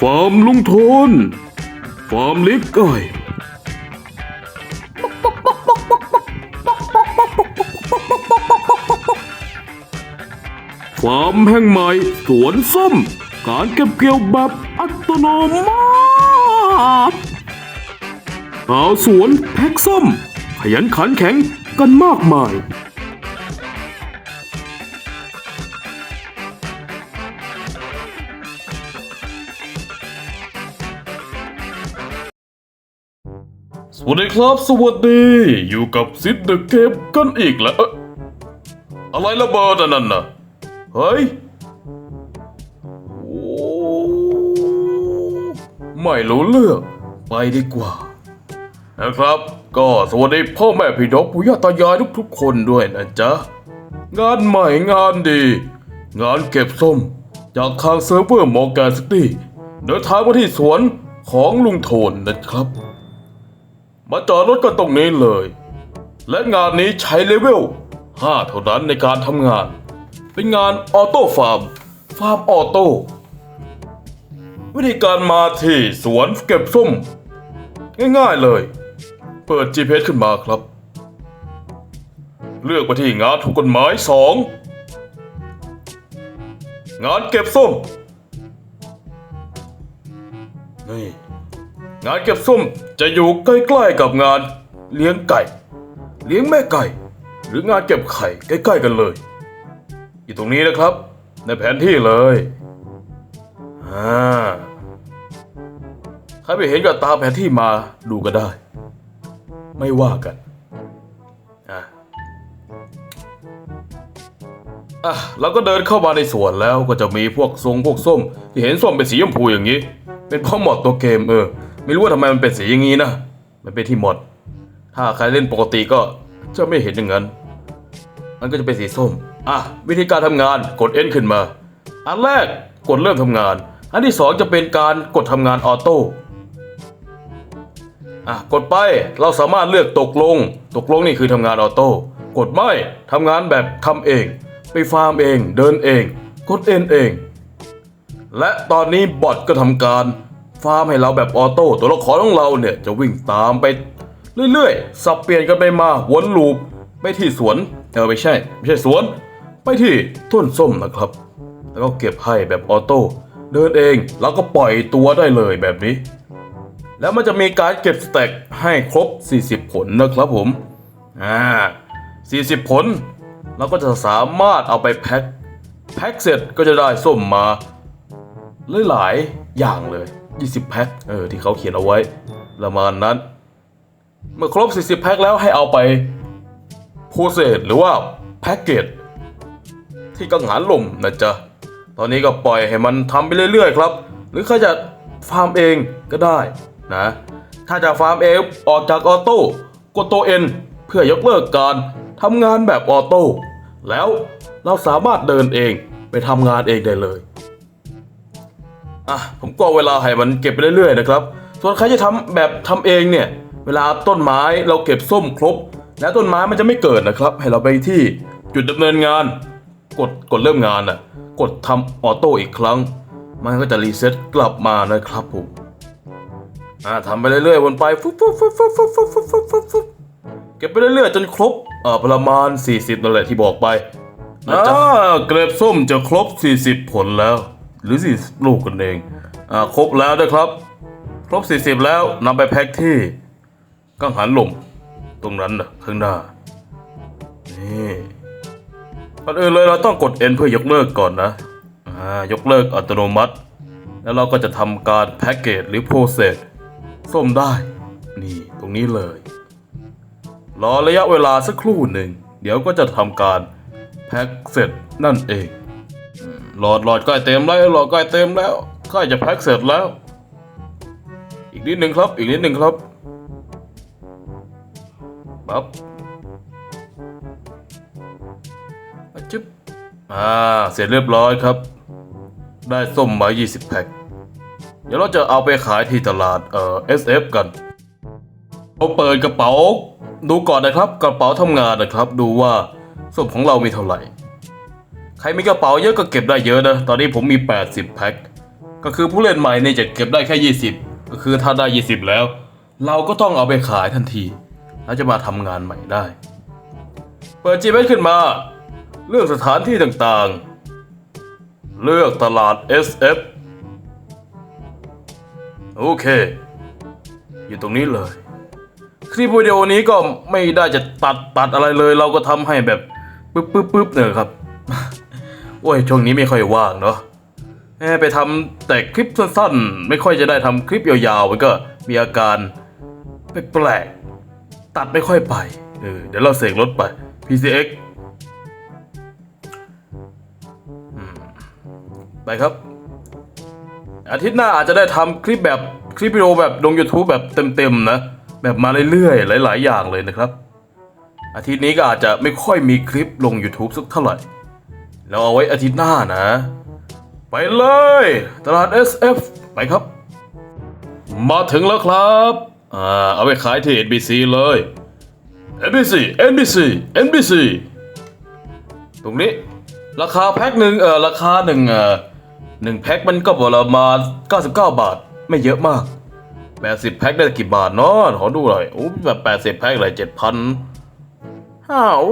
ฟาร์มลุงโทน ฟาร์มเล็กไก่ฟาร์มแห่งใหม่สวนส้ม การเก็บเกี่ยวแบบอัตโนมัติชาวสวนแพ็กส้ม ขยันขันแข็งกันมากมาย สวัสดีครับ สวัสดี อยู่กับซิดเดอะเกมกันอีกแล้วเอ๊ะอะไรระเบิดอันนั่นน่ะ เฮ้ยโอ้ไม่รู้เรื่อง ไปดีกว่า นะครับ ก็สวัสดีพ่อแม่พี่น้องปู่ย่าตายายทุกๆคนด้วยนะจ๊ะ งานใหม่งานดี งานเก็บส้ม จากทางเซิร์ฟเวอร์มอร์แกนซิตี้เดินทางมาที่สวนของลุงโทนนะครับ มาจอดรถกันตรงนี้เลย และงานนี้ใช้เลเวล 5 เท่านั้นในการทำงาน เป็นงานออโต้ฟาร์ม ฟาร์มออโต้วิธีการมาที่สวนเก็บส้ม ง่ายๆเลย เปิด GPS ขึ้นมาครับ เลือกไปที่งานถูกกฎหมาย 2 งานเก็บส้ม นี่ งานเก็บส้มจะอยู่ใกล้ๆกับงานเลี้ยงไก่ เลี้ยงแม่ไก่ หรืองานเก็บไข่ใกล้ๆกันเลย อยู่ตรงนี้นะครับ ในแผนที่เลยอ่าใครไม่เห็นก็ตามแผนที่มาดูก็ได้ ไม่ว่ากันอะอะเราก็เดินเข้ามาในสวนแล้วก็จะมีพวกทรงพวกส้ม ที่เห็นส้มเป็นสีชมพูอย่างนี้ เป็นเพราะมอดตัวเกมเออ ไม่รู้ว่าทำไมมันเป็นสีอย่างนี้นะ มันเป็นที่หมด ถ้าใครเล่นปกติก็จะไม่เห็นอย่างนั้น มันก็จะเป็นสีส้ม อะ วิธีการทำงานกด N ขึ้นมา อันแรกกดเริ่มทำงาน อันที่สองจะเป็นการกดทำงานออโต้ อะ กดไปเราสามารถเลือกตกลง ตกลงนี่คือทำงานออโต้ กดไม่ทำงานแบบทำเอง ไปฟาร์มเอง เดินเอง กด N เอง และตอนนี้บอทก็ทำการ ฟาร์มให้เราแบบออโต้ตัวละครของเราเนี่ยจะวิ่งตามไปเรื่อยๆ สับเปลี่ยนกันไปมาวนลูปไปที่สวนเออไม่ใช่ ไม่ใช่สวน ไปที่ต้นส้มนะครับ แล้วก็เก็บให้แบบออโต้เดินเองแล้วก็ปล่อยตัวได้เลยแบบนี้ แล้วมันจะมีการเก็บสแต็กให้ครบ 40 ผลนะครับผมอ่า40 ผลเราก็จะสามารถเอาไปแพ็คแพ็คเสร็จก็จะได้ส้มมาหลายๆอย่างเลย 20 แพ็คเออที่เขาเขียนเอาไว้ประมาณนั้น เมื่อครบ 40 แพ็คแล้วให้เอาไปโพเซสหรือว่าแพ็กเกจที่กังหันลมนะจ๊ะ ตอนนี้ก็ปล่อยให้มันทำไปเรื่อยๆครับ หรือใครจะฟาร์มเองก็ได้นะ ถ้าจะฟาร์มเองออกจากออโต้กดตัวเอ็นเพื่อยกเลิกการทำงานแบบออโต้แล้วเราสามารถเดินเองไปทำงานเองได้เลย อะผมก็เวลาให้มันเก็บไปเรื่อยๆนะครับ ส่วนใครจะทำแบบทำเองเนี่ย เวลาต้นไม้เราเก็บส้มครบ แล้วต้นไม้มันจะไม่เกิดนะครับ ให้เราไปที่จุดดำเนินงาน กดกดเริ่มงานอะ กดทำออโต้อีกครั้ง มันก็จะรีเซ็ตกลับมานะครับผมอ่าทำไปเรื่อยๆวนไปฟุ๊บฟุ๊บฟุ๊บฟุ๊บฟุ๊บฟุ๊บฟุ๊บฟุ๊บฟุ๊บฟุ๊บเก็บไปเรื่อยๆจนครบอ่าประมาณ 40นั่นแหละที่บอกไปอ่าเกล็บส้มจะครบ 40 ผลแล้ว หรือ40ลูกกันเองอ่าครบแล้วนะครับ ครบ 40 แล้วนำไปแพ็คที่กังหันลม ตรงนั้นนะข้างหน้า นี่ก่อนอื่นเลยเราต้องกด N เพื่อยกเลิกก่อนนะอ่ายกเลิกอัตโนมัติ แล้วเราก็จะทำการแพ็กเกจหรือโปรเซสส้มได้ นี่ตรงนี้เลย รอระยะเวลาสักครู่หนึ่ง เดี๋ยวก็จะทำการแพ็กเสร็จนั่นเอง หลอดหลอดใกล้เต็มแล้วหลอดใกล้เต็มแล้วใกล้จะแพ็คเสร็จแล้ว อีกนิดหนึ่งครับ อีกนิดหนึ่งครับปั๊บจึ๊บอ่าเสร็จเรียบร้อยครับ ได้ส้มมา20 แพ็คเดี๋ยวเราจะเอาไปขายที่ตลาดเอ่อ SF กันเราเปิดกระเป๋า ดูก่อนนะครับ กระเป๋าทำงานนะครับ ดูว่าส้มของเรามีเท่าไหร่ ใครมีกระเป๋าเยอะก็เก็บได้เยอะนะ ตอนนี้ผมมี 80 แพ็ค ก็คือผู้เล่นใหม่เนี่ยจะเก็บได้แค่ 20 ก็คือถ้าได้ 20 แล้ว เราก็ต้องเอาไปขายทันที แล้วจะมาทำงานใหม่ได้ เปิด g m ขึ้นมา เลือกสถานที่ต่างๆ เลือกตลาด SF โอเค อยู่ตรงนี้เลย คลิปวิดีโอนี้ก็ไม่ได้จะตัดตัดอะไรเลย เราก็ทำให้แบบปึ๊บปึ๊บปึ๊บเนี่ยครับ โอ้ยช่วงนี้ไม่ค่อยว่างเนาะแหมไปทำแต่คลิปสั้นๆ ไม่ค่อยจะได้ทำคลิปยาวๆมันก็มีอาการแปลกๆตัดไม่ค่อยไปเออเดี๋ยวเราเสกรถไป PCX ไปครับ อาทิตย์หน้าอาจจะได้ทำคลิปแบบคลิปวิดีโอแบบลง YouTube แบบเต็มๆนะ แบบมาเรื่อยๆ หลาย ๆ อย่างเลยนะครับ อาทิตย์นี้ก็อาจจะไม่ค่อยมีคลิปลง YouTube สักเท่าไหร่ แล้วเอาไว้อาทิตย์หน้านะ ไปเลย ตลาด SF ไปครับ มาถึงแล้วครับอ่าเอาไปขายที่ NBC เลย NBC NBC NBC ตรงนี้ ราคาแพ็คหนึ่งเออราคาหนึ่งเออหนึ่งแพ็คมันก็ประมาณ99 บาท ไม่เยอะมาก 80 แพ็คได้กี่บาทเนาะขอดูหน่อยโอ้แบบ 80 แพ็คเลย7,000อ้าว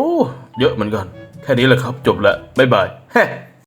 เยอะเหมือนกัน แค่นี้แหละครับ จบละบ๊ายบายเฮ้